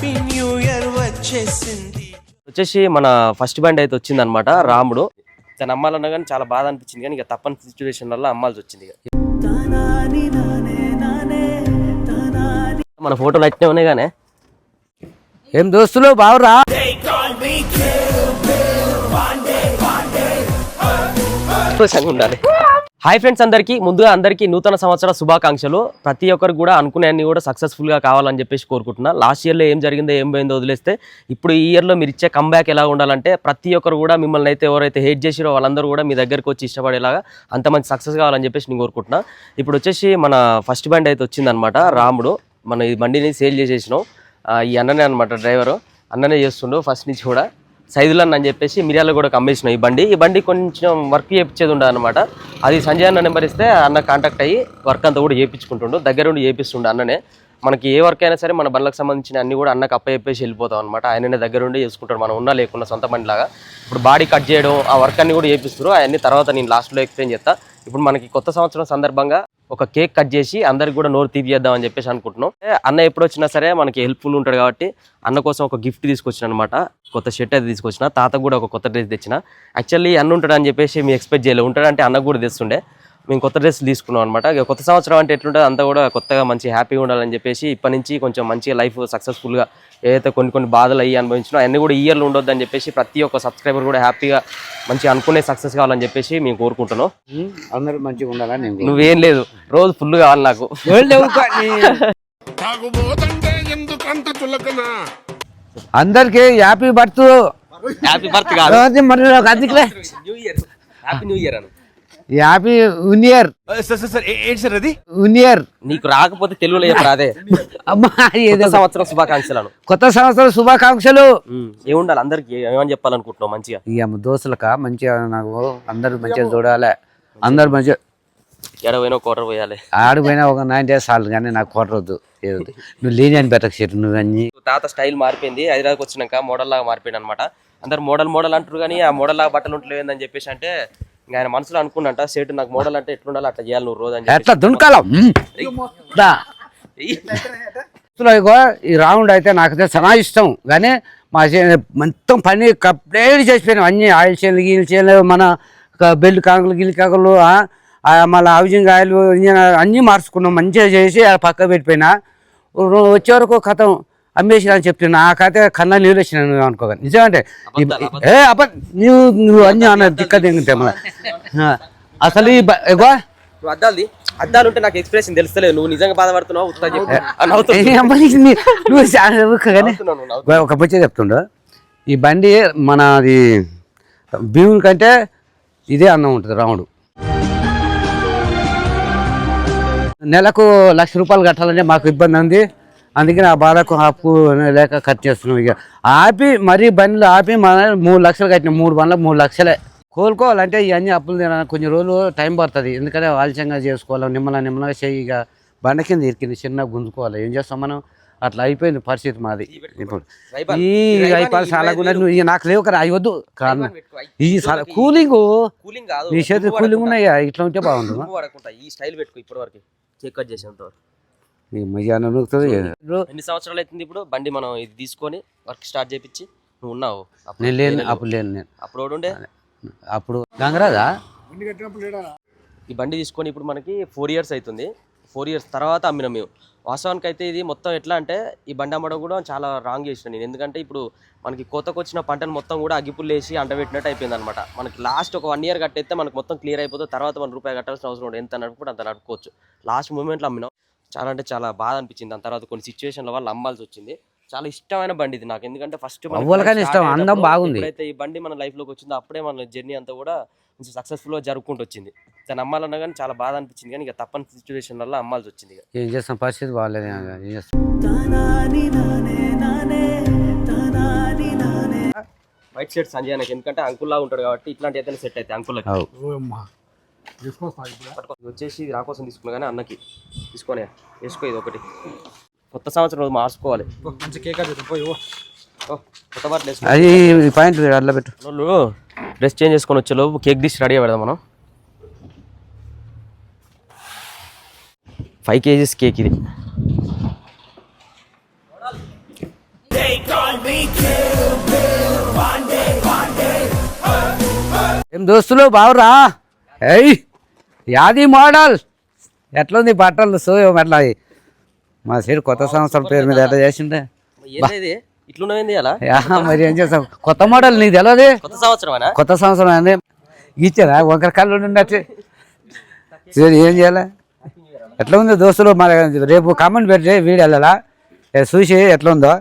Happy new year వచ్చేసింది. వచ్చేసి మన ఫస్ట్ బండి అయితే వచ్చింది అనమాట రాముడు. తను అమ్మాలన్నా కానీ చాలా బాధ అనిపించింది కానీ ఇక తప్పని సిచ్యువేషన్ వల్ల అమ్మాల్సి వచ్చింది ఇక. మన ఫోటోలు అట్నే ఉన్నాయి కానీ. ఏం దోస్తులు బావురా? సంతోషంగా ఉండాలి. హాయ్ ఫ్రెండ్స్ అందరికీ. ముందుగా అందరికీ నూతన సంవత్సర శుభాకాంక్షలు. ప్రతి ఒక్కరు కూడా అనుకునేవన్నీ కూడా సక్సెస్ఫుల్గా కావాలని చెప్పేసి కోరుకుంటున్నా. లాస్ట్ ఇయర్లో ఏం జరిగిందో ఏం పోయిందో వదిలేస్తే ఇప్పుడు ఈ ఇయర్లో మీరు ఇచ్చే కంబ్యాక్ ఎలా ఉండాలంటే ప్రతి ఒక్కరు కూడా మిమ్మల్ని అయితే ఎవరైతే హేట్ చేసిరో వాళ్ళందరూ కూడా మీ దగ్గరికి వచ్చి ఇష్టపడేలాగా అంత మంచి సక్సెస్ కావాలని చెప్పేసి నేను కోరుకుంటున్నా. ఇప్పుడు వచ్చేసి మన ఫస్ట్ బ్యాండ్ అయితే వచ్చిందనమాట రాముడు. మన ఈ బండిని సేల్ చేసేసినాం. ఈ అన్ననే అనమాట డ్రైవరు అన్ననే చేస్తుండు ఫస్ట్ నుంచి కూడా. సైదులన్ అని చెప్పేసి మిరియాలు కూడా కమ్మేసినాం ఈ బండి ఈ బండి కొంచెం వర్క్ చేయించేది ఉండదు అనమాట అది సంజయ్ అన్న నెంబర్ ఇస్తే అన్న కాంటాక్ట్ అయ్యి వర్క్ అంతా కూడా చేయించుకుంటుండు దగ్గరుండి చేపిస్తుండే అన్ననే. మనకి ఏ వర్క్ అయినా సరే మన బండ్లకు సంబంధించిన అన్ని కూడా అన్నకు అప్ప చెప్పేసి వెళ్ళిపోతాం అనమాట ఆయననే దగ్గరుండి చేసుకుంటాడు. మనం ఉన్నా లేకుండా సొంత బండిలాగా. ఇప్పుడు బాడీ కట్ చేయడం ఆ వర్క్ అన్ని కూడా చేపిస్తారు అవన్నీ తర్వాత నేను లాస్ట్లో ఎక్స్ప్లెయిన్ చేస్తా. ఇప్పుడు మనకి కొత్త సంవత్సరం సందర్భంగా ఒక కేక్ కట్ చేసి అందరికి కూడా నోరు తీపిచేద్దాం అని చెప్పేసి అనుకుంటున్నాం. అన్న ఎప్పుడు వచ్చినా సరే మనకి హెల్ప్ఫుల్ ఉంటాడు కాబట్టి అన్న కోసం ఒక గిఫ్ట్ తీసుకొచ్చిన అనమాట కొత్త షర్ట్ అది తీసుకొచ్చిన తాత కూడా ఒక కొత్త డ్రెస్ తెచ్చిన. యాక్చువల్లీ అన్న ఉంటాడు అని చెప్పేసి మీ ఎక్స్పెక్ట్ చేయలేదు. ఉంటాడంటే అన్న కూడా తెస్తుండే. మేము కొత్త డ్రెస్ తీసుకున్నాం అనమాట కొత్త సంవత్సరం అంటే ఎట్లుంటుంది అంతా కూడా కొత్తగా మంచి హ్యాపీగా ఉండాలని చెప్పేసి ఇప్పటి నుంచి కొంచెం మంచిగా లైఫ్ సక్సెస్ఫుల్గా ఏదైతే కొన్ని కొన్ని బాధలు అయ్యి అనుభవించినో అవన్నీ కూడా ఈ ఇయర్లో ఉండొద్దు అని చెప్పేసి ప్రతి ఒక్క సబ్స్క్రైబర్ కూడా హ్యాపీగా మంచిగా అనుకునే సక్సెస్ కావాలని చెప్పేసి మేము కోరుకుంటున్నాం. అందరూ మంచిగా ఉండాలని నేను నువ్వేం లేదు రోజు ఫుల్ కావాలి నాకు. అందరికి హ్యాపీ బర్త్ హ్యాపీ బర్త్ కాదు. మరి new year happy new year అను. హ్యాపీ ఉనియర్ ఏంటి సార్ అది? ఉనియర్ నీకు రాకపోతే తెలుగులో అదే? అమ్మా ఏదో కొత్త సంవత్సరం శుభాకాంక్షలను. కొత్త సంవత్సరం శుభాకాంక్షలు. ఏముండాలి? అందరికి ఏమని చెప్పాలనుకుంటున్నావు మంచిగా? ఈ అమ్మ దోస్తులక? మంచిగా నాకు అందరూ మంచిగా చూడాలి. అందరూ మంచిగా ఎడ పోయినా కోటర్ పోయాలి. ఆడిపోయినా ఒక నైన్ డేస్ చాలు కానీ నాకు కొట్టరొద్దు ఏదో నువ్వు లేని అని పెట్టక చెట్టు నువ్వు అన్ని. తాత స్టైల్ మారిపోయింది. హైదరాబాద్కి వచ్చినాక మోడల్ లాగా మారిపోయింది అనమాట. అందరు మోడల్ మోడల్ అంటారు కానీ ఆ మోడల్ లాగా బట్టలు ఉంటలేవు ఏందని చెప్పేసి అంటే ఇంకా ఆయన మనసులో అనుకున్నంట సేటు నాకు మోడల్ అంటే ఎట్లుండాలి అట్లా చేయాలి నువ్వు రోజు అని ఎట్లా దునకాలం దా. ఇగో ఈ రౌండ్ అయితే నాకైతే చాలా ఇష్టం. కానీ మా చే- మొత్తం పని కంప్లీట్ చేసిపోయినాం. అన్ని ఆయిల్ చేయాలి గీల్ చేయాలి మన బెల్ట్ కాకులు గిల్ కాకులు మళ్ళీ హౌజింగ్ ఆయిల్ అన్నీ మార్చుకున్నాం. మంచిగా చేసి పక్క పెట్టిపోయినా. వచ్చే వరకు కథం. అమ్మేసి అని చెప్తున్నా నాకైతే కన్నా నీళ్ళు వచ్చినా నువ్వు అనుకోగా నిజమంటే? ఏ అబ్బ నువ్వు నువ్వు అన్నీ అన్న దిక్క దింగితే అసలు ఈ అద్దాలు ఉంటే నాకు ఎక్స్ప్రెషన్ తెలుస్తలేదు. నువ్వు నిజంగా బాధపడుతున్నావు నువ్వు. ఒక ముచ్చట చెప్తుండు. ఈ బండి మనది భీముని కంటే ఇదే అన్నం ఉంటుంది రాముడు నెలకు లక్ష రూపాయలు కట్టాలంటే మాకు ఇబ్బంది ఉంది. అందుకని ఆ బాధకు అప్పు లేక కట్ చేస్తున్నాం ఇక. ఆపి మరీ బండ్లు ఆపి మన మూడు లక్షలు కట్టిన. మూడు బండ్లకు మూడు లక్షలే. కోలుకోవాలంటే ఇవన్నీ అప్పులు తినాలి కొన్ని రోజులు టైం పడుతుంది. ఎందుకంటే ఆలస్యంగా చేసుకోవాలి. నిమ్మల నిమ్మలంగా చేయి ఇక బండ కింద ఇరికింది. చిన్న గుంజుకోవాలి. ఏం చేస్తాం మనం? అట్లా అయిపోయింది పరిస్థితి మాది. ఇప్పుడు. ఈ అయిపోయి చాలా నువ్వు ఇక నాకు లేవు కదా. అవి వద్దు. కారణం. ఈ కూలింగ్. నీ చేతి కూలింగ్. ఉన్నాయి? ఇట్లా ఉంటే పడకుండా. ఈ స్టైల్ పెట్టుకో ఇప్పటి వరకు కేక్ కట్ చేసేంత వరకు. ఎన్ని సంవత్సరాలు అవుతుంది ఇప్పుడు? బండి మనం ఇది తీసుకొని వర్క్ స్టార్ట్ చేపించి నువ్వు ఉన్నావు. అప్పుడు నేను లేను అప్పుడు లేను నేను. అప్పుడు ఉండే? అప్పుడు గంగరాజా? ఈ బండి తీసుకొని ఇప్పుడు మనకి ఫోర్ ఇయర్స్ అవుతుంది. ఫోర్ ఇయర్స్ తర్వాత అమ్మినాం మేము. వాస్తవానికి అయితే ఇది మొత్తం ఎట్లా అంటే ఈ బండి అమ్మడం కూడా చాలా రాంగ్ చేసిన నేను. ఎందుకంటే ఇప్పుడు మనకి కోతకు వచ్చిన పంటను మొత్తం కూడా అగ్గిపుల్లు వేసి అంటబెట్టినట్టు అయిపోయింది అనమాట మనకి లాస్ట్ ఒక వన్ ఇయర్ కట్టయితే మనకు మొత్తం క్లియర్ అయిపోతుంది. తర్వాత మన రూపాయి కట్టాల్సిన అవసరం ఉండదు. ఎంత నడుపుకుంటే అంత నడుపుకోవచ్చు. లాస్ట్ మూమెంట్లో అమ్మినాం. చాలా అంటే చాలా బాధ అనిపించింది. దాని తర్వాత కొన్ని సిచ్యువేషన్ల వల్ల అమ్మాల్సి వచ్చింది. చాలా ఇష్టమైన బండి ఇది నాకు. ఎందుకంటే ఫస్ట్ అవ్వలకని ఇష్టం, అందం బాగుంది. అయితే ఈ బండి మన లైఫ్లోకి వచ్చిందో అప్పుడే మన జర్నీ అంతా కూడా కొంచెం సక్సెస్ఫుల్గా జరుపుకుంటూ వచ్చింది. తను అమ్మాలన్నా కానీ చాలా బాధ అనిపించింది. కానీ ఇక తప్పని సిచ్యువేషన్ వల్ల అమ్మాల్సి వచ్చింది ఏం చేస్తాం? పరిస్థితి బాగాలేదు ఏం చేస్తాం? వైట్ షర్ట్ సంజయ్ నాకు ఎందుకంటే అంకుల్ లాగా ఉంటాడు కాబట్టి ఇట్లాంటి అయితే సెట్ అయితే అంకుల్ వచ్చేసి ఇది నా కోసం తీసుకున్నా కానీ అన్నకి. తీసుకొని వేసుకో ఇది ఒకటి. కొత్త సంవత్సరం రోజు మార్చుకోవాలి. మంచి కేక్ అది పోయి ఓ. ఓ, కొత్త బట్టలు వేసుకో. అది ఈ పాయింట్ అట్లా పెట్టు. వాళ్ళు డ్రెస్ చేంజ్ చేసుకొని వచ్చే లోపు కేక్ డిష్ రెడీ పెడదాం మనం. ఫైవ్ కేజీస్ కేక్ ఇది. ఏం దోస్తులు బావురా ఏయ్! యాది మోడల్. ఎట్లుంది బట్టలు? సో ఎట్లా మా సైడ్ కొత్త సంవత్సరం పేరు మీద ఎట్లా చేసిండే. ఇట్లున్నది అలా? మరి ఏం చేస్తాం కొత్త మోడల్ నీకు తెలియదు కొత్త సంవత్సరం అనా కొత్త సంవత్సరం అని ఇచ్చారా? ఒకరి కళ్ళు ఉన్నట్టు. సరే ఏం చేయాలి? ఎట్లా ఉందో దోస్తులు? మరి రేపు కామెంట్ పెట్టి వీడియో వెళ్ళాలా? ఏ, చూసి ఎట్లా ఉందో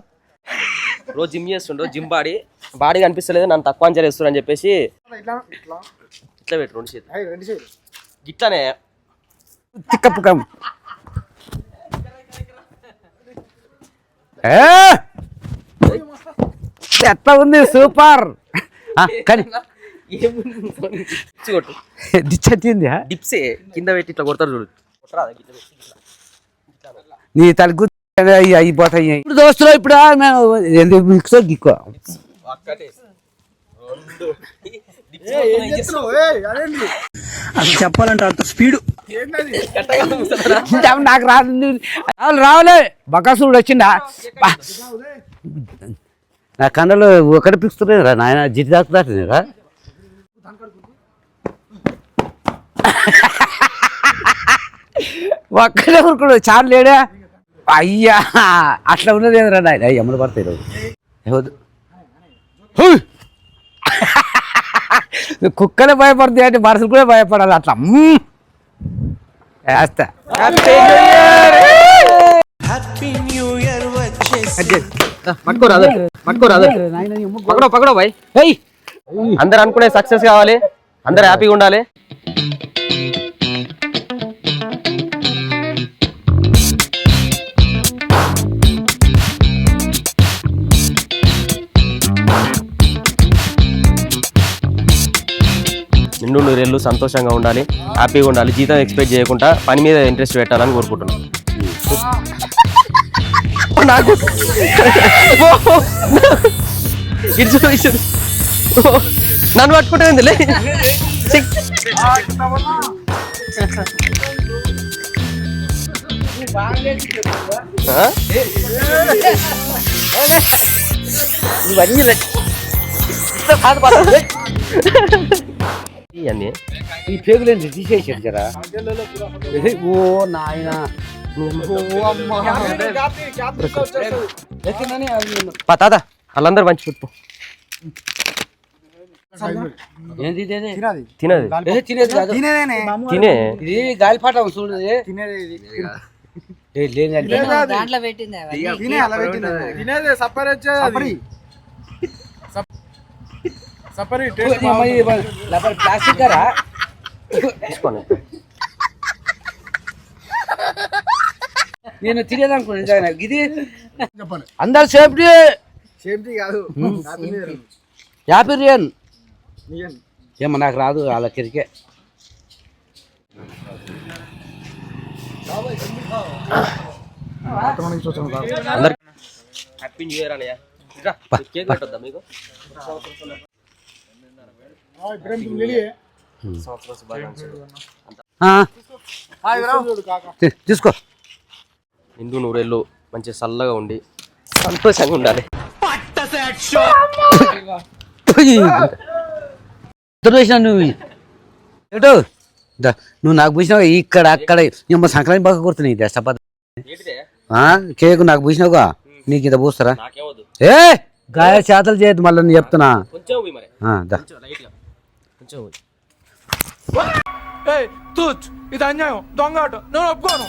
రోజు జిమ్ చేస్తుండో జిమ్ బాడీ. బాడీ కనిపిస్తలేదు. నన్ను తక్కువ అంచనా వేస్తున్నారు అని చెప్పేసి ఇట్లా పెట్టు రెండు చేతులు. గిట్లానే ఏ! ఎట్లా ఉంది సూపర్ ఆ, కానీ డిప్స్ కింద పెట్టి ఇట్లా కొడతారు చూడు. నీ తలుగు అయిపోతాయి ఇప్పుడు దోస్తులు ఇప్పుడు మేము ఎందుకు మిక్స్ గిక్కో అది చెప్పాలంటే అంత స్పీడ్. నాకు రాదు. రావాలి రావులే. బకాసుడు వచ్చిందా. నా కన్నులు ఒకటి పిలుస్తున్నాయి రా నాయన జిటి దాకుతాడు రా. ఒక్కడే ఊరుకుడు చాలు లేడా? అయ్యా అట్లా ఉన్నది రా నాయన? అయ్యి అమ్మలు పడతాయి రోజు. కుక్కలే భయపడతాయి అంటే మనుషులు కూడా భయపడాలి అట్లా. వేస్తా. హ్యాపీ న్యూ ఇయర్ వచ్చేసింది పట్టుకోరా అదే పట్టుకోరా అదే పక్కడో పక్కడో బాయ్ ఏయ్. అందరు అనుకునే సక్సెస్ కావాలి. అందరు హ్యాపీగా ఉండాలి. నిండు నూరేళ్ళు సంతోషంగా ఉండాలి హ్యాపీగా ఉండాలి జీతం ఎక్స్పెక్ట్ చేయకుండా పని మీద ఇంట్రెస్ట్ పెట్టాలని కోరుకుంటున్నాను. నాకు నన్ను ఇవన్నీ. ఈ పేగులేంటి? తీసేసాడు జరా. ఓ నాయన. పా తాత వాళ్ళందరూ పంచి పెట్టు ఏంది? తినది. తినేది. కాదు. తినే. ఇది గాలిపాటం చూడు ఇది. ఏ, లేని అంటే. దాంట్లో పెట్టింది తినేది. లోపల ప్లాస్టిక్ రా తీసుకోండి. నేను తినేదనుకున్నాను ఇది. అందరు సేఫ్టీ. సేఫ్టీ కాదు. యాభై రియన్ ఏమో నాకు రాదు వాళ్ళ కిరికే. అందరు హ్యాపీ న్యూ ఇయర్ అన్నయ్య. కేక్ పెట్టొద్దా మీకు సంవత్సరం శుభాకాంక్షలు ఆ. తీ- తీసుకో నిండు నూరేళ్ళు మంచి చల్లగా ఉండి సంతోషంగా ఉండాలి నువ్వు ఏటో దా, నువ్వు నాకు పూసినావు ఇక్కడ అక్కడ సంక్రాంతి బాగా కొడుతున్నాయి దశపద ఏంటిదే? కేక్ నాకు పూసినావుగా? నీకు ఇంత పూస్తారా? ఏ గాయ చేతలు చేయదు మళ్ళీ నేను చెప్తున్నా. పోయి తూచ్ ఇది అన్యాయం దొంగ ఆట నేను ఒప్పుకోను.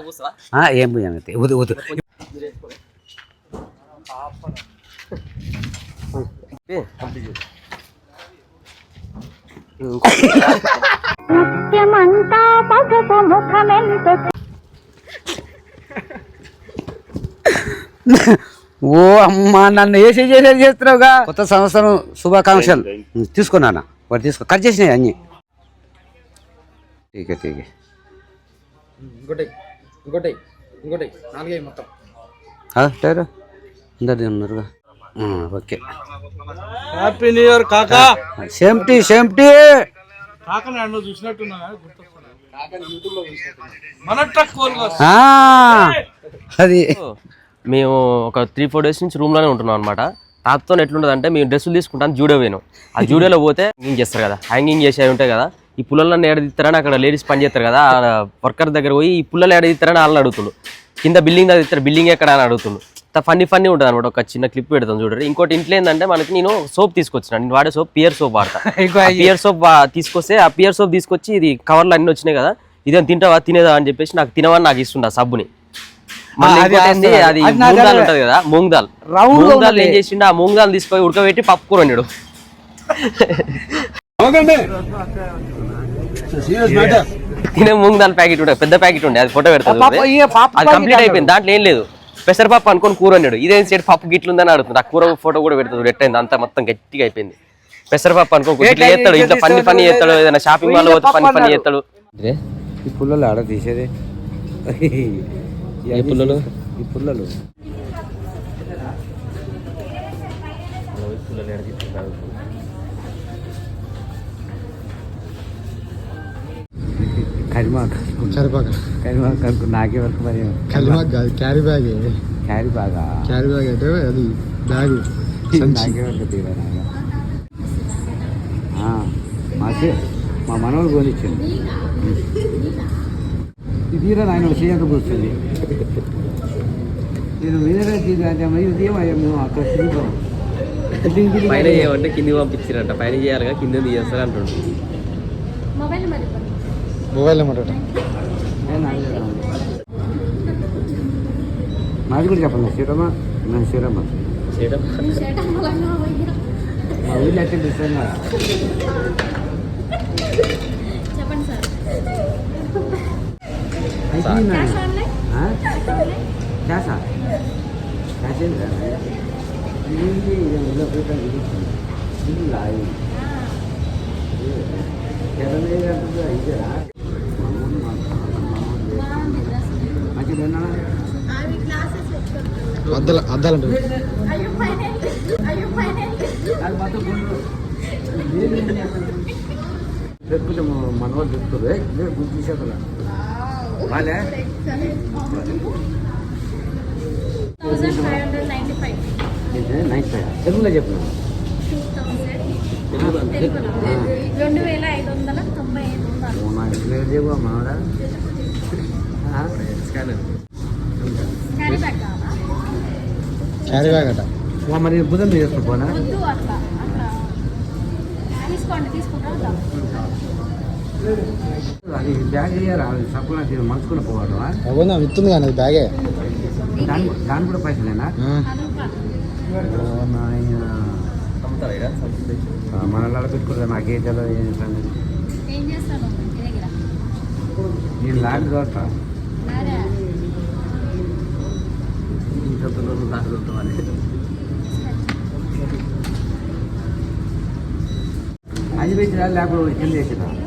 కూర్చోవా? ఆ ఏం ఏ, కంప్లీట్ చేయి. ముత్యమంతా పసుపు ముఖమెంత ఓ అమ్మా నన్ను వేసి చేసేది చేస్తున్నావుగా? కొత్త సంవత్సరం శుభాకాంక్షలు. తీసుకున్నానా వాడు తీసుకో. కట్ చేసినాయి అన్ని. ఠీకే ఠీకే ఇంకోటి ఇంకోటి ఇంకోటి నాలుగే మొత్తం. టైర్. అందరిది ఉన్నారుగా ఆ, ఓకే. హ్యాపీ న్యూ ఇయర్ కాకా. సేమ్టీ సేమ్టీ. కాక నన్ను చూసినట్టున్నా గుర్తొస్తున్నా. మన ట్రక్ కోలుగా ఆ, అది. మేము ఒక త్రీ ఫోర్ డేస్ నుంచి రూమ్లోనే ఉంటున్నాం అనమాట తాతతో ఎట్లుంటది అంటే మేము డ్రెస్సులు తీసుకుంటాను జూడియో పోయినాం ఆ జూడియోలో పోతే హ్యాంగింగ్ చేస్తారు కదా. హ్యాంగింగ్ చేసేవి ఉంటాయి కదా. ఈ పుల్లలను ఏడదిస్తారని అక్కడ లేడీస్ పని చేస్తారు కదా. వర్కర్ దగ్గర పోయి ఈ పుల్లలు ఏడదిస్తారని వాళ్ళని అడుగుతుండు. కింద బిల్డింగ్ దగ్గర ఇస్తారు బిల్డింగ్ ఎక్కడ అని అడుగుతుండు. ఫన్నీ ఫన్నీ ఉంటుంది అనమాట ఒక చిన్న క్లిప్ పెడతాం చూడండి ఇంకోటి ఇంట్లో ఏంటంటే మనకి నేను సోప్ తీసుకొచ్చిన. నేను వాడే సోప్ పియర్ సోప్ వాడతా. పియర్ సోప్ తీసుకొస్తే ఆ పియర్ సోప్ తీసుకొచ్చి ఇది కవర్లు అన్ని వచ్చినాయి కదా. ఇదేం తింటావా? తినేదా? అని చెప్పేసి నాకు తినవని నాకు ఇస్తుండ ఆ సబ్బుని. అది మూంగ్ దాల్ ఉంటది కదా మూంగ్ దాల్ మూంగ్ దాల్ ఏం. చేసిండు? ఆ మూంగ్ దాల్ తీసుకొని ఉడకబెట్టి పప్పు కూర వండాడు తినే మూంగ్ దాల్ ప్యాకెట్ ఉండే పెద్ద ప్యాకెట్ ఉండే అది ఫోటో పెడతాడు అది కంప్లీట్ అయిపోయింది దాంట్లో ఏం లేదు. పెసరపప్పు అనుకొని కూర వండాడు. ఇదేం సెట్ పప్పు గిట్లుందని అడుగుతుంది. ఆ కూర ఫోటో కూడా పెడుతుంది ఎట్టయింది అంతా మొత్తం గట్టిగా అయిపోయింది. పెసరపప్పు అనుకో ఇట్లా చేస్తాడు ఇంట్లో పని పని చేస్తాడు ఏదైనా షాపింగ్ మాల్ పోతే పని పని చేస్తాడు. ఈ పుల్లలు ఆడ తీసేది. ఏ పుల్లలు? ఈ పుల్లలు. కరిమాకు. కరిపాక కరిమాకు నాకే వరకు మరి కలిమాక్ కాదు క్యారీ బ్యాగ్. క్యారీ బాగా క్యారీ బ్యాగ్ అంటే అది బ్యాగ్. నాకే వరకు తీరా మాకే మా మనవడు కొనిచ్చింది. ఇది తీరా నాయన చేయంత కూర్చుంది నేను అంటే మరి ఇదేమయ్యా మేము అక్కడ తిరుగుతాం. పైన చేయమంటే కింది పంపించారంట పైన చేయాలిగా కింద తీస్తారు అంటుండు. Mobile number. మాది కూడా చెప్పండి శ్రీరమ్మ నా శ్రీరమ్మ మా ఊళ్ళో అయితే డిఫరెంట్ చెప్పండి సార్. క్యాసా క్యాష్ ఏంటి ఇది లాయి ఎర్రనే అంటుంది ఇదేనా పెట్టుకోండి అద్దాల అద్దాలంటే. అయ్యో పైన అయ్యో పైన అది మొత్తం గుండు పెట్టుకుంటే మన వాళ్ళు చెప్తారు గుర్తు తీసేదా వాళ్ళే థౌసండ్ ఫైవ్ తెలుగులో చెప్పిన రెండు వేల ఐదు వందల తొంభై ఐదు క్యారీ బ్యాగ్ అట మరి బుధం చేసుకుపోనా తీసుకోండి తీసుకుంటా అది బ్యాగ్ అయ్యారా సప్లా మంచుకుని పోవడం అవునా విత్తుంది కానీ అది బ్యాగే? దాని దాని కూడా పైసలేనా? మన లాడ పెట్టుకుంటా నాకేం తెలియదు ఏం సంగతి. ఏం చేస్తాను ఇంటి దగ్గర నేను లాంటి తోట. అదే అది పెట్టినా లేకపోతే కింద వేసినా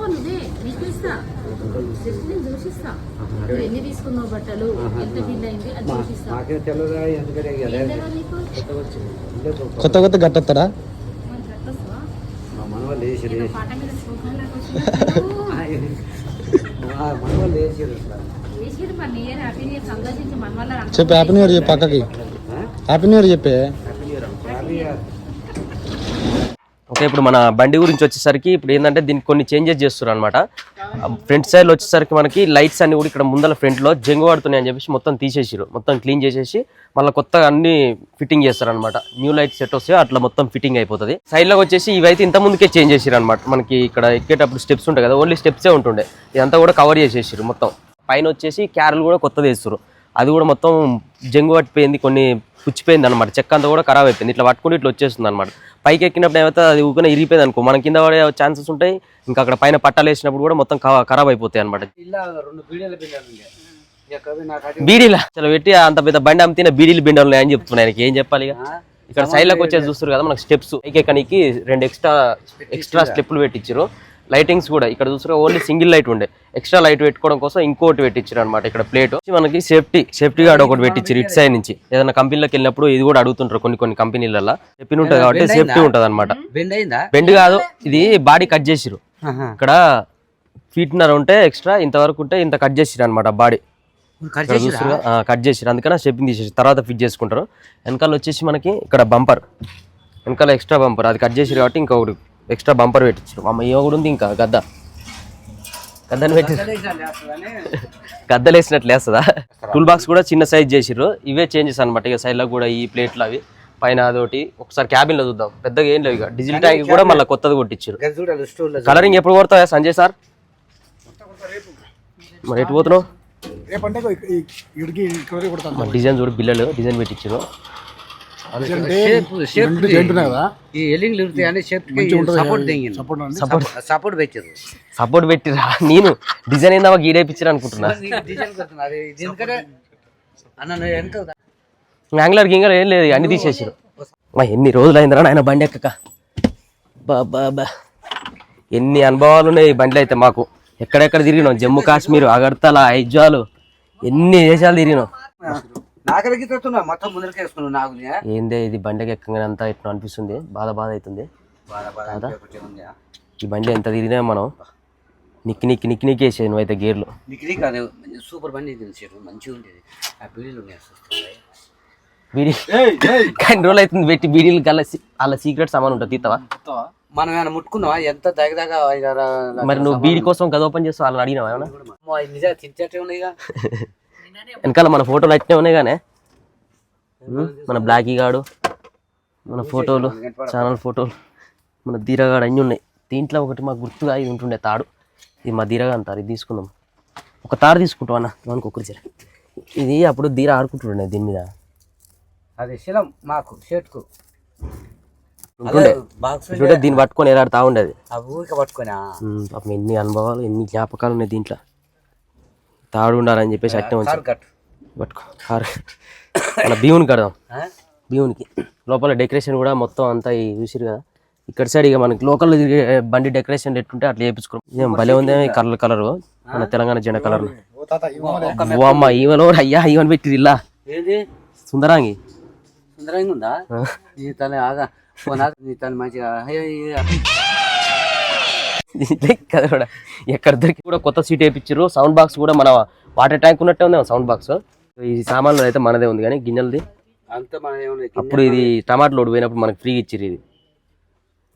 తీసుకోవా నువ్వే నీకు ఇస్తా చెప్పి నేను నువ్వు ఎన్ని తీసుకున్నావు బట్టలు? ఎంత బిల్ అయింది? అది. కొత్త కొత్త పాట మీద రంగు చెప్పు హ్యాపీ న్యూ ఇయర్ చెప్పు పక్కకి? హ్యాపీ న్యూ ఇయర్ చెప్పే. ఓకే ఇప్పుడు మన బండి గురించి వచ్చేసరికి ఇప్పుడు ఏంటంటే దీనికి కొన్ని చేంజెస్ చేస్తారు అనమాట ఫ్రంట్ సైడ్లో వచ్చేసరికి మనకి లైట్స్ అన్ని కూడా ఇక్కడ ముందర ఫ్రంట్లో జంగు పడుతున్నాయి అని చెప్పేసి మొత్తం తీసేసారు మొత్తం క్లీన్ చేసేసి మళ్ళీ కొత్తగా అన్ని ఫిట్టింగ్ చేస్తారు అనమాట న్యూ లైట్ సెట్ వస్తే అట్లా మొత్తం ఫిట్టింగ్ అయిపోతుంది. సైడ్లో వచ్చేసి ఇవైతే ఇంత ముందుకే చేంజ్ చేసిరు అనమాట మనకి ఇక్కడ ఎక్కేటప్పుడు స్టెప్స్ ఉంటాయి కదా ఓన్లీ స్టెప్సే ఉంటుండే. ఇదంతా కూడా కవర్ చేసేసారు మొత్తం. పైన వచ్చేసి క్యారల్ కూడా కొత్తది వేస్తారు అది కూడా మొత్తం జంగు పట్టిపోయింది కొన్ని పుచ్చిపోయింది అనమాట చెక్క అంతా కూడా ఖరాబ్ అయిపోయింది. ఇట్లా పట్టుకుంటే ఇట్లా వచ్చేస్తుంది అనమాట పైకి ఎక్కినప్పుడు ఏమైతే అది ఊకనే ఇరిగిపోయింది అనుకో మన కింద పడే ఛాన్సెస్ ఉంటాయి. ఇంకా అక్కడ పైన పట్టాలు వేసినప్పుడు కూడా మొత్తం ఖరాబ్ అయిపోతాయి అనమాట బీడీలా అసలు పెట్టి అంత పెద్ద బండి అమ్మితే బీడీలు బిండాలు ఉన్నాయని చెప్తున్నాయి ఆయనకి ఏం చెప్పాలి ఇక? ఇక్కడ సైడ్లకు వచ్చేసి చూస్తారు కదా మనకు స్టెప్స్ ఎక్కడానికి రెండు ఎక్స్ట్రా ఎక్స్ట్రా స్టెప్లు పెట్టించారు లైటింగ్స్ కూడా ఇక్కడ చూసారు ఓన్లీ సింగిల్ లైట్ ఉండే. ఎక్స్ట్రా లైట్ పెట్టుకోవడం కోసం ఇంకోటి పెట్టించారు అనమాట ఇక్కడ ప్లేట్. మనకి సేఫ్టీ సేఫ్టీ గార్డ్ ఒకటి పెట్టించారు ఇటు సైడ్ నుంచి. ఏదైనా కంపెనీలోకి వెళ్ళినప్పుడు ఇది కూడా అడుగుతుంటారు కొన్ని కొన్ని కంపెనీలలో చెప్పిన ఉంటుంది కాబట్టి సేఫ్టీ ఉంటుంది అనమాట బెండ్ కాదు ఇది బాడీ కట్ చేసిరు. ఇక్కడ ఫీట్నర్ ఉంటే ఎక్స్ట్రా ఇంతవరకు ఉంటే ఇంత కట్ చేసిరు అనమాట బాడీ కట్ చేసిరు అందుకని స్టెప్పింగ్ తీసేసి తర్వాత ఫిట్ చేసుకుంటారు. వెనకాల వచ్చేసి మనకి ఇక్కడ బంపర్. వెనకాల ఎక్స్ట్రా బంపర్. అది కట్ చేసిరు కాబట్టి ఇంకొకటి ఎక్స్ట్రా బంపర్ పెట్టించారు అమ్మ ఏమో కూడా ఉంది ఇంకా గద్ద. గద్దని పెట్టి గద్దలు వేసినట్లు వేస్తుందా టూల్ బాక్స్ కూడా చిన్న సైజ్ చేసిర్రు. ఇవే చేంజెస్ అనమాట ఇక సైడ్లో కూడా ఈ ప్లేట్లు అవి. పైన అదొకటి ఒకసారి cabin లో చూద్దాం. పెద్దగా ఏం లేవు ఇక. డిజిటల్ ట్యాగ్ కూడా మళ్ళీ కొత్తది కొట్టించారు కలరింగ్ ఎప్పుడు కొడతావా సంజయ్ సార్? మరి ఎటు పోతున్నావు? డిజైన్ చూడు బిల్లలు డిజైన్ పెట్టించారు ఈ ఎల్లింగ్ లిరుతాయి అని షేప్ సపోర్ట్ తెంగింది సపోర్ట్ అండి సపోర్ట్ సపోర్ట్ పెట్టారు. సపోర్ట్ పెట్టిరా? నేను డిజైన్ ఏందా గీడేపించారు అనుకుంటున్నా. డిజైన్ కొడుతున్నా. అది దీనికంటే అన్న నువ్వు ఎంత యాంగులర్ గింగర్ ఏం లేదు అన్ని తీసేసారు. మా ఎన్ని రోజులు అయిందిరా నాయన బండి ఎక్కక? బాబా బా ఎన్ని అనుభవాలు ఉన్నాయి ఈ బండిలో అయితే మాకు. ఎక్కడెక్కడ తిరిగినాం జమ్మూ కాశ్మీర్ అగర్తల ఐజాలు ఎన్ని దేశాలు తిరిగినాం నాకలికి తోతున్నా మొత్తం ముందరికి వేసుకున్నావు నాగుని ఏందే ఇది బండికి ఎక్కగానే అంతా ఇట్లా అనిపిస్తుంది? బాధ బాధ అవుతుంది. ఈ బండి ఎంత తిరిగినా మనం నిక్కి నిక్కి నిక్కి నిక్కి వేసేది నువ్వైతే గేర్లు. నీకు కాదు సూపర్ బండి మంచిగా ఉండేది. ఆ ఉన్నాయి. బీడీ కానీ రోజులు అవుతుంది పెట్టి బీడీలు కల్లా అలా సీక్రెట్ సామాన్ ఉంటుంది తీస్తావా మనం ఏమైనా ముట్టుకున్నావా? ఎంత దగ్గదాకా మరి నువ్వు బీడీ కోసం గది ఓపెన్ చేస్తావు వాళ్ళని అడిగినావా నిజంగా తింటే ఉన్నాయిగా వెనకాల మన ఫోటోలు అట్నే ఉన్నాయి కానీ మన బ్లాకీ గాడు మన ఫోటోలు ఛానల్ ఫోటోలు మన దీరగాడు అన్నీ ఉన్నాయి. దీంట్లో ఒకటి మాకు గుర్తుగా ఇది ఉంటుండే తాడు. ఇది మా దీరగా అంటారు ఇది తీసుకుందాం. ఒక తాడు తీసుకుంటాం అన్న మనకు ఒకరి సరే ఇది అప్పుడు దీర ఆడుకుంటుండే దీని మీద. అది శిలం మాకు షర్ట్కు ఇటుండే దీన్ని పట్టుకొని ఎలాడుతూ ఉండేది ఊరిక పట్టుకొని? పాపం ఎన్ని అనుభవాలు ఎన్ని జ్ఞాపకాలు ఉన్నాయి దీంట్లో. తాడు ఉండాలని చెప్పేసి అట్నే ఉంచి. పట్టుకో కారు. మన భీముని కడదాం? భీమునికి. లోపల డెకరేషన్ కూడా మొత్తం అంతా చూసిరు కదా. ఇక్కడ సైడ్ ఇక మనకి లోకల్ బండి డెకరేషన్ ఎట్టుంటే అట్లా చేపించుకున్నాం. భలే ఉంది కలర్ కలర్ మన తెలంగాణ జెండా కలర్ అమ్మ ఈవెన్ అయ్యా ఈవెన్ పెట్టి ఇలా. సుందరాంగి. సుందరంగా ఉందా? నీ తన ఆగా. నీ తన మంచిగా. కదా కూడా ఎక్కడ దొరికి కూడా కొత్త సీట్ వేయించారు సౌండ్ బాక్స్ కూడా మన వాటర్ ట్యాంక్ ఉన్నట్టే ఉంది సౌండ్ బాక్స్. ఈ సామాన్లు అయితే మనదే ఉంది కానీ గిన్నెలది. అప్పుడు ఇది టమాటా లోడ్ పోయినప్పుడు మనకి ఫ్రీగా ఇచ్చిర్రు ఇది.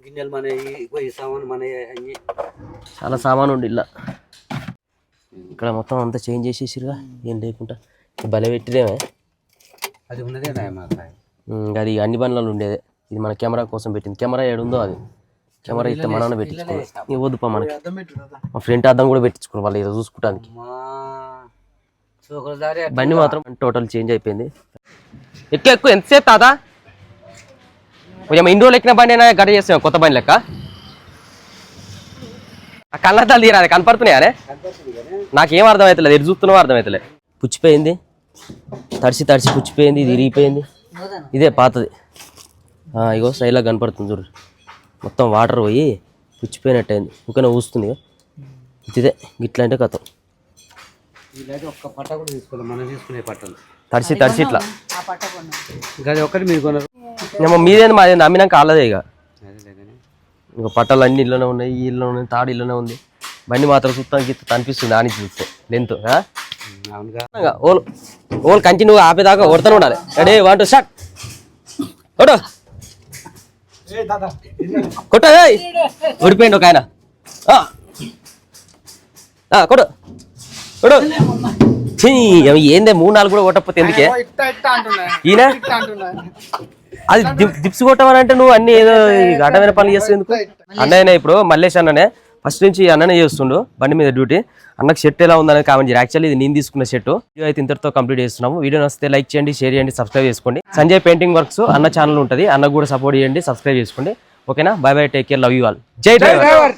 గిన్నెలు మన సామాన్ మన చాలా సామాన్ ఉండి ఇలా. ఇక్కడ మొత్తం అంతా చేంజ్ చేసేసిరుగా ఏం లేకుండా. భలే పెట్టిరేమే. అది ఉన్నదే అది అన్ని బండ్లలో ఉండేది. ఇది మన కెమెరా కోసం పెట్టింది. కెమెరా ఏడుందో అది. కెమెరా ఇస్తే మనం పెట్టించుకోవాలి ఇక వద్దుపా మనకి? మా ఫ్రెండ్ అద్దం కూడా పెట్టించుకున్నాం వాళ్ళు ఏదో చూసుకోవడానికి బండి మాత్రం టోటల్ చేంజ్ అయిపోయింది. ఎక్కువ ఎక్కువ ఎంతసేపు తాత? కొంచెం ఇన్ని రోజులు ఎక్కిన బండి అయినా గడ్డ చేస్తాం కొత్త బండి లెక్క? ఆ కళ్ళద్దాలు తీరా అది కనపడుతున్నాయా నాకేం అర్థమవుతలేదు ఎటు చూస్తున్నావో అర్థమవుతలే పుచ్చిపోయింది. తడిసి తడిసి పుచ్చిపోయింది ఇది ఇరిగిపోయింది. ఇదే పాతది. ఇగో సైడ్లా కనపడుతుంది చూడు. మొత్తం వాటర్ పోయి పుచ్చిపోయినట్టయింది. ఊకనే ఊస్తుంది. ఇదే ఇట్లా అంటే కథ ఒక్క పట్ట కూడా తీసుకోవాలి మనం తీసుకునే పట్టలు. తడిసి తడిసి ఇట్లా. ఇంకా అది ఒక్కటి మీరు కొనరు ఏమో మీదేంది మాదేంది అమ్మినాక ఆలదే ఇక. ఇంకా పట్టాలు అన్ని ఇల్లునే ఉన్నాయి ఈ ఇల్లు ఉన్నాయి తాడు ఇల్లునే ఉంది. బండి మాత్రం చూస్తానికి ఇంత కనిపిస్తుంది ఆని చూస్తే. లెంత్ అవునుగా ఓల్ ఓల్ కంటిన్యూ ఆపేదాకా కొడతానే ఉండాలి. రెడీ వన్ టు షట్ కొట్టు కొట్టు ఏయ్. ఓడిపోయిండు ఒక ఆయన. కొట్టు. ఛీ, ఏందే మూడు నాలుగు కూడా కొట్టకపోతే ఎందుకే? ఈయన? అది దిప్- దిప్స్ కొట్టమని అంటే నువ్వు అన్ని ఏదో ఈ అడ్డమైన పనులు చేస్తావు ఎందుకు? అన్నయ్యనే ఇప్పుడు మల్లేష్ అన్ననే. ఫస్ట్ నుంచి అన్ననే చేస్తుండు బండి మీద డ్యూటీ. అన్నకు షర్ట్ ఎలా ఉందనేది కామెంట్ చేయాలి యాక్చువల్లీ ఇది నేను తీసుకున్న షర్ట్. వీడియో అయితే ఇంతటితో కంప్లీట్ చేస్తున్నాము. వీడియో నచ్చితే లైక్ చేయండి షేర్ చేయండి సబ్స్క్రైబ్ చేసుకోండి. సంజయ్ పెయింటింగ్ వర్క్స్ అన్న ఛానల్ ఉంటుంది. అన్నకు కూడా సపోర్ట్ చేయండి సబ్స్క్రైబ్ చేసుకోండి. ఓకేనా bye bye take care love you all జై డ్రైవర్.